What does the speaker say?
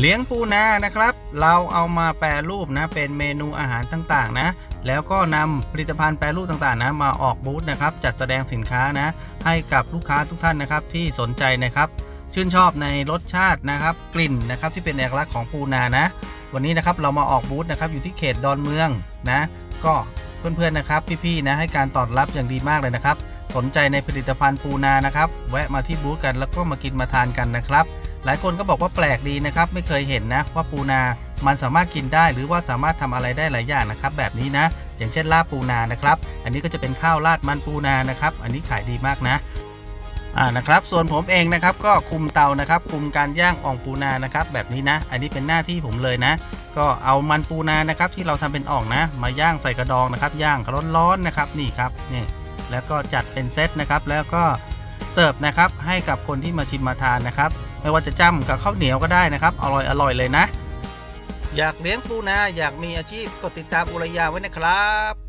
เลี้ยงปูนานะครับ เราเอามาแปรรูปนะเป็นเมนูอาหารต่างๆนะ แล้วก็นำผลิตภัณฑ์แปรรูปต่างๆนะมาออกบูธนะครับ จัดแสดงสินค้านะ ให้กับลูกค้าทุกท่านนะครับที่สนใจนะครับ ชื่นชอบในรสชาตินะครับ กลิ่นนะครับที่เป็นเอกลักษณ์ของปูนานะ วันนี้นะครับเรามาออกบูธนะครับอยู่ที่เขตดอนเมืองนะ ก็เพื่อนๆนะครับ พี่ๆนะให้การตอบรับอย่างดีมากเลยนะครับ สนใจในผลิตภัณฑ์ปูนานะครับ แวะมาที่บูธกันแล้วก็มากินมาทานกันนะครับ หลายคนก็บอกว่าแปลกดีนะครับไม่เคยเห็นนะว่าปูนา มันสามารถกินได้หรือว่าสามารถทำอะไรได้หลายอย่างนะครับแบบนี้นะ อย่างเช่นลาบปูนานะครับ อันนี้ก็จะเป็นข้าวราดมันปูนานะครับ อันนี้ขายดีมากนะอ่านะครับส่วนผมเองนะครับก็คุมเตานะครับ คุมการย่างอ่องปูนานะครับแบบนี้นะ อันนี้เป็นหน้าที่ผมเลยนะ ก็เอามันปูนานะครับที่เราทำเป็นอ่องนะ มาย่างใส่กระดองนะครับย่างร้อนๆนะครับนี่ครับนี่แล้วก็จัดเป็นเซตนะครับแล้วก็ สิร์ฟนะครับให้กับคนที่มาชิมมาทานนะครับไม่ว่าจะจ้ำกับข้าวเหนียวก็ได้นะครับ อร่อยอร่อยเลยนะ อยากเลี้ยงปูนาอยากมีอาชีพกดติดตามอุรยาไว้นะครับ